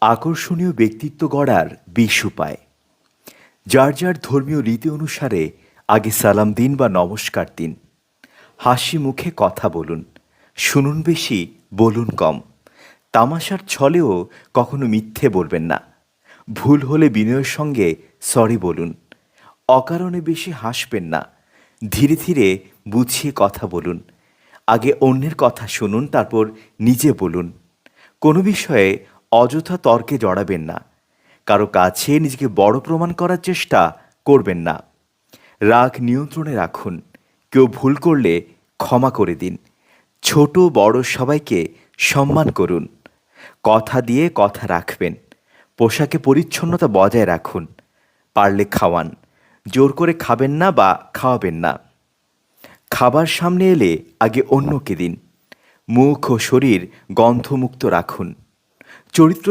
আকর্ষণীয় ব্যক্তিত্ব গড়ার বিশ উপায়। যার যার ধর্মীয় রীতি অনুসারে আগে সালাম দিন বা নমস্কার দিন। হাসি মুখে কথা বলুন, শুনুন বেশি, বলুন কম। তামাশার ছলেও কখনো মিথ্যে বলবেন না। ভুল হলে বিনয়ের সঙ্গে সরি বলুন। অকারণে বেশি হাসবেন না। ধীরে ধীরে বুঝিয়ে কথা বলুন। আগে অন্যের কথা শুনুন, তারপর নিজে বলুন। কোনো বিষয়ে অযথা তর্কে জড়াবেন না। কারও কাছে নিজেকে বড় প্রমাণ করার চেষ্টা করবেন না। রাগ নিয়ন্ত্রণে রাখুন। কেউ ভুল করলে ক্ষমা করে দিন। ছোট, বড় সবাইকে সম্মান করুন। কথা দিয়ে কথা রাখবেন। পোশাকে পরিচ্ছন্নতা বজায় রাখুন। পারলে খাওয়ান। জোর করে খাবেন না বা খাওয়াবেন না। খাবার সামনে এলে আগে অন্যকে দিন। মুখ ও শরীর গন্ধমুক্ত রাখুন। চরিত্র